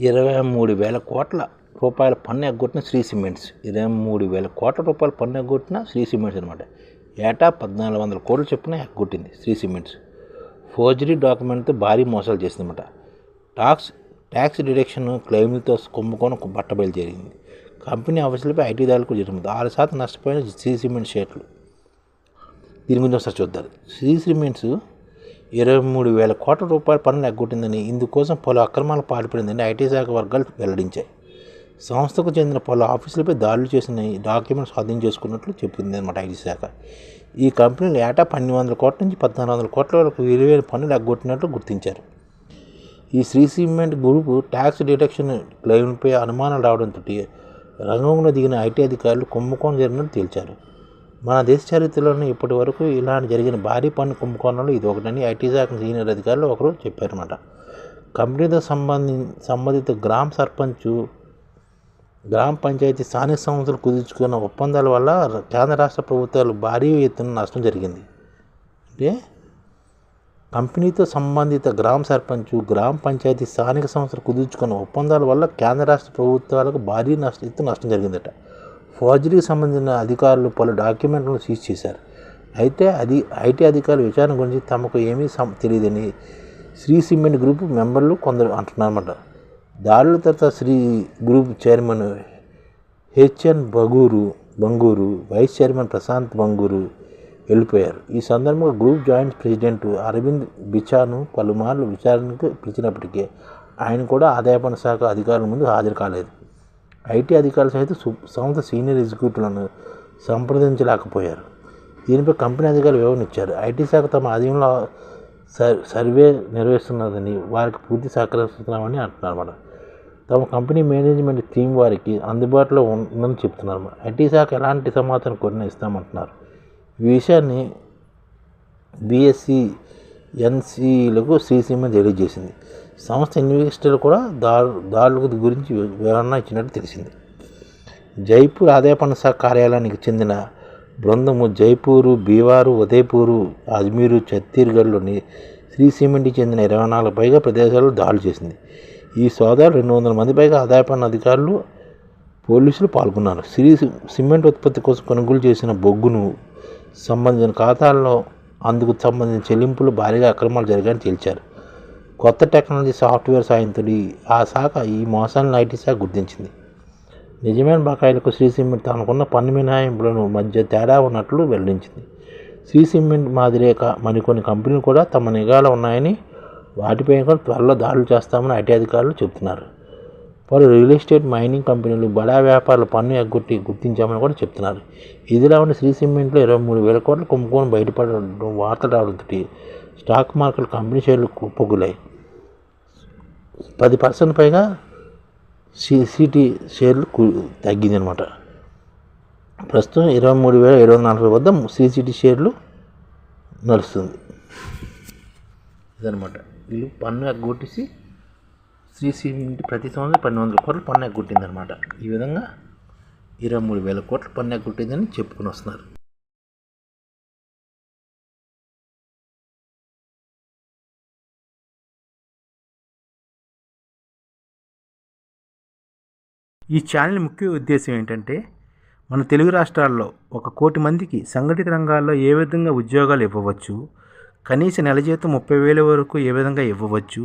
ఇరవై మూడు వేల కోట్ల రూపాయల పన్ను ఎగ్గొట్టిన శ్రీ సిమెంట్స్. ఇరవై మూడు వేల కోట్ల రూపాయల పన్ను ఎగ్గొట్టిన శ్రీ సిమెంట్స్ అనమాట ఏటా పద్నాలుగు వందల కోట్ల చొప్పున ఎగ్గొట్టింది శ్రీ సిమెంట్స్. ఫోర్జరీ డాక్యుమెంట్తో భారీ మోసాలు చేసిందన్నమాట. టాక్స్ ట్యాక్స్ డిడక్షన్ క్లెయిమ్లతో కుంభకోణం బట్టబయలు జరిగింది. కంపెనీ ఆఫీసులపై ఐటీ దాడులకు జరిగింది ఆరు శాతం నష్టపోయిన శ్రీ సిమెంట్ షేర్లు. దీని గురించి ఒకసారి చూద్దాం. శ్రీ సిమెంట్స్ ఇరవై మూడు వేల కోట్ల రూపాయల పన్నులు ఎగ్గొట్టిందని ఇందుకోసం పలు అక్రమాలు పాల్పడిందని ఐటీ శాఖ వర్గాలు వెల్లడించాయి. సంస్థకు చెందిన పలు ఆఫీసులపై దాడులు చేసిన డాక్యుమెంట్స్ స్వాధీనం చేసుకున్నట్లు చెప్పింది అనమాట ఐటీ శాఖ. ఈ కంపెనీలు ఏటా పన్నెండు వందల కోట్ల నుంచి పద్నాలుగు వందల కోట్ల వరకు ఇరవై పన్నులు ఎగ్గొట్టినట్లు గుర్తించారు. ఈ Shree cement group tax deduction క్లెయిమ్పై అనుమానాలు రావడంతో రంగంలో దిగిన ఐటీ అధికారులు కుంభకోణం జరిగినట్టు తేల్చారు. మన దేశ చరిత్రలోనే ఇప్పటి వరకు ఇలాంటి జరిగిన భారీ పన్ను కుంభకోణంలో ఇది ఒకటని ఐటీ శాఖ సీనియర్ అధికారులు ఒకరు చెప్పారన్నమాట. కంపెనీతో సంబంధి సంబంధిత గ్రామ సర్పంచ్ గ్రామ పంచాయతీ స్థానిక సంస్థలు కుదుర్చుకున్న ఒప్పందాల వల్ల కేంద్ర రాష్ట్ర ప్రభుత్వాలు భారీ ఎత్తున నష్టం జరిగింది. అంటే కంపెనీతో సంబంధిత గ్రామ సర్పంచ్ గ్రామ పంచాయతీ స్థానిక సంస్థలు కుదుర్చుకున్న ఒప్పందాల వల్ల కేంద్ర రాష్ట్ర ప్రభుత్వాలకు భారీ నష్ట ఎత్తు నష్టం జరిగిందట. ఫోర్జరీకి సంబంధించిన అధికారులు పలు డాక్యుమెంట్లను సీజ్ చేశారు. అయితే అది ఐటీ అధికారుల విచారణ గురించి తమకు ఏమీ సం తెలియదని శ్రీ సిమెంట్ గ్రూప్ మెంబర్లు కొందరు అంటున్నారన్నమాట. దాడుల తర్వాత శ్రీ గ్రూప్ చైర్మన్ హెచ్ఎన్ బగూరు బంగూరు వైస్ చైర్మన్ ప్రశాంత్ బంగూరు వెళ్ళిపోయారు. ఈ సందర్భంగా గ్రూప్ జాయింట్ ప్రెసిడెంట్ అరవింద్ బిచాను పలుమార్లు విచారణకు పిలిచినప్పటికీ ఆయన కూడా ఆదాయ పన్ను శాఖ అధికారుల ముందు హాజరు కాలేదు. ఐటీ అధికారులు సహితం సంస్థ సీనియర్ ఎగ్జిక్యూటివ్లను సంప్రదించలేకపోయారు. దీనిపై కంపెనీ అధికారులు వివరణ ఐటీ శాఖ తమ ఆధీనంలో సర్వే నిర్వహిస్తున్నదని వారికి పూర్తి సహకరిస్తున్నామని అంటున్నారు అన్నమాట. తమ కంపెనీ మేనేజ్మెంట్ టీం వారికి అందుబాటులో ఉందని చెప్తున్నారు ఐటీ శాఖ ఎలాంటి సమాచారం కొన్ని ఇస్తామంటున్నారు. ఈ విషయాన్ని బీఎస్సీ ఎన్సీలకు శ్రీసీమ తెలియజేసింది సంస్థ ఇన్వెస్టర్లు కూడా దాడులకు గురించి వివరణ ఇచ్చినట్టు తెలిసింది. జైపూర్ ఆదాయ పన్ను శాఖ కార్యాలయానికి చెందిన బృందము జైపూరు బీవారు ఉదయపూరు అజ్మీరు ఛత్తీస్గఢ్లోని శ్రీ సిమెంట్కి చెందిన ఇరవై నాలుగు పైగా ప్రదేశాల్లో దాడులు చేసింది. ఈ సోదాలు రెండు వందల మంది పైగా ఆదాయ పన్ను అధికారులు పోలీసులు పాల్గొన్నారు. శ్రీ సిమెంట్ ఉత్పత్తి కోసం కొనుగోలు చేసిన బొగ్గును సంబంధించిన ఖాతాల్లో అందుకు సంబంధించిన చెల్లింపులు భారీగా అక్రమాలు జరిగాయని తేల్చారు. కొత్త టెక్నాలజీ సాఫ్ట్వేర్ సాయంతో ఆ శాఖ ఈ మోసాలను ఐటీ శాఖ గుర్తించింది. నిజమైన బకాయిలకు శ్రీ సిమెంట్ తనకున్న పన్ను మినహాయింపులను మధ్య తేడా ఉన్నట్లు వెల్లడించింది. శ్రీ సిమెంట్ మాదిరే మరికొన్ని కంపెనీలు కూడా తమ నిఘాలో ఉన్నాయని వాటిపై కూడా త్వరలో దాడులు చేస్తామని ఐటీ అధికారులు చెబుతున్నారు. పలు రియల్ ఎస్టేట్ మైనింగ్ కంపెనీలు బడా వ్యాపారులు పన్ను ఎగ్గొట్టి గుర్తించామని కూడా చెప్తున్నారు. ఇదిలా ఉన్న శ్రీ సిమెంట్లో ఇరవై మూడు వేల కోట్ల కుంభకోణం బయటపడడం వార్త రావడంతో స్టాక్ మార్కెట్ కంపెనీ షేర్లు కుప్పగులాయి పది పర్సెంట్ పైగా సిటీ షేర్లు తగ్గిందనమాట. ప్రస్తుతం ఇరవై మూడు వేల ఏడు వందల నలభై వద్ద సిసిటీ షేర్లు నడుస్తుంది. ఇదనమాట. వీళ్ళు పన్ను ఎగ్గొట్టేసి శ్రీ సిమెంట్ ప్రతి సంవత్సరం పన్నెండు వందల కోట్ల పన్ను ఎగ్గొట్టిందనమాట ఈ విధంగా ఇరవై మూడు వేల కోట్లు పన్ను ఎగ్గొట్టిందని చెప్పుకొని వస్తున్నారు. ఈ ఛానల్ ముఖ్య ఉద్దేశం ఏంటంటే మన తెలుగు రాష్ట్రాల్లో ఒక కోటి మందికి సంఘటిత రంగాల్లో ఏ విధంగా ఉద్యోగాలు ఇవ్వవచ్చు కనీస నెల జీతం ముప్పై వేల వరకు ఏ విధంగా ఇవ్వవచ్చు